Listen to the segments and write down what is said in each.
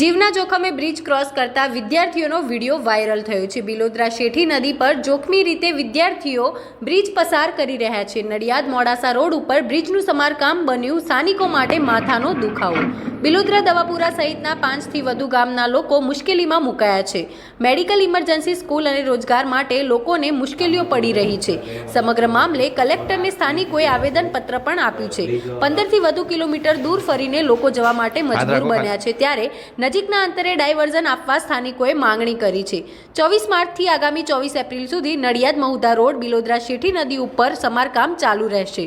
જીવના જોખમે bridge cross કરતા વિદ્યાર્થીઓનો વીડિયો વાયરલ થયો છે. બિલોદરા શેઠી નદી પર જોખમી રીતે વિદ્યાર્થીઓ બ્રિજ પસાર કરી રહ્યા છે. નડિયાદ મોડાસા રોડ ઉપર બ્રિજનું સમારકામ બન્યું. સ્થાનિકો માટે માથાનો દુખાવો. બિલોદરા દવાપુરા સહિતના પાંચથી વધુ ગામના લોકો મુશ્કેલીમાં મુકાયા છે. મેડિકલ ઇમરજન્સી સ્કૂલ અને રોજગાર માટે લોકોને મુશ્કેલીઓ પડી રહી છે. સમગ્ર મામલે કલેક્ટરને સ્થાનિકોએ આવેદનપત્ર પણ આપ્યું છે. પંદરથી વધુ કિલોમીટર દૂર ફરીને લોકો જવા માટે મજબૂર બન્યા છે. ત્યારે નજીકના અંતરે ડાયવર્ઝન આપવા સ્થાનિકોએ માંગણી કરી છે. ચોવીસ માર્ચથી આગામી ચોવીસ એપ્રિલ સુધી નડિયાદ મહુધા રોડ, બિલોદરા શેઠી નદી ઉપર સમારકામ ચાલુ રહેશે.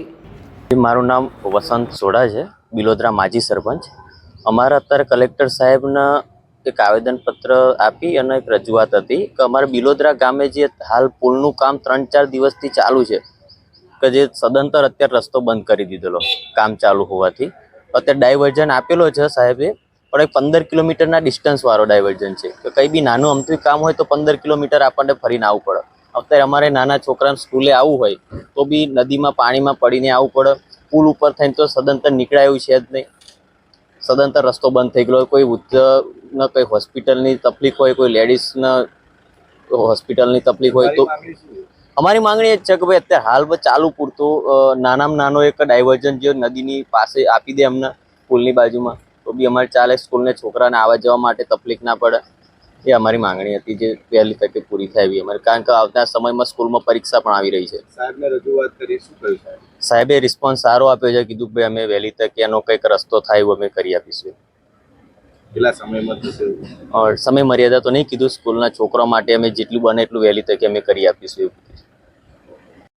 મારું નામ વસંત સોઢા છે, બિલોદરા માજી સરપંચ. અમારા અત્યારે કલેક્ટર સાહેબના એક આવેદનપત્ર આપી અને એક રજૂઆત હતી કે અમારે બિલોદરા ગામે જે હાલ પુલનું કામ ત્રણ ચાર દિવસથી ચાલુ છે, કે જે સદંતર અત્યારે રસ્તો બંધ કરી દીધેલો, કામ ચાલુ હોવાથી. અત્યારે ડાયવર્ઝન આપેલો છે સાહેબે પણ એક પંદર કિલોમીટરના ડિસ્ટન્સ વાળો ડાયવર્ઝન છે. કે કંઈ બી નાનું અમથું કામ હોય તો પંદર કિલોમીટર આપણને ફરીને આવવું પડે. અત્યારે અમારે નાના છોકરાને સ્કૂલે આવવું હોય તો બી નદીમાં પાણીમાં પડીને આવવું પડે. પુલ ઉપર થઈને તો સદંતર નીકળાય એવું છે જ નહીં. સદંતર રસ્તો બંધ થઈ ગયો હોય. કોઈ વૃદ્ધને કોઈ હોસ્પિટલની તકલીફ હોય કોઈ લેડીઝને હોસ્પિટલની તકલીફ હોય તો અમારી માંગણી એ જ છે કે ભાઈ અત્યારે હાલ ચાલુ પૂરતું નાનામાં નાનો એક ડાયવર્ઝન જે નદીની પાસે આપી દે અમને પુલની બાજુમાં. બી અમારે ચાલે સ્કૂલને છોકરાને આવવા જવા માટે તકલીફ ના પડે એ અમારી માંગણી હતી જે વહેલી તકે પૂરી થાય એવી. અમારે કારણ કે આવતા સમયમાં સ્કૂલમાં પરીક્ષા પણ આવી રહી છે. સાહેબને રજૂઆત કરી શું કહ્યું સાહેબ? સાહેબે રિસ્પોન્સ સારો આપ્યો છે કીધું કે ભાઈ અમે વહેલી તકે એનો કંઈક રસ્તો થાય એવું અમે કરી આપીશું. કેટલા સમયમાં થશે સમય મર્યાદા તો નહીં કીધું સ્કૂલના છોકરા માટે અમે જેટલું બને એટલું વહેલી તકે અમે કરી આપીશું એવું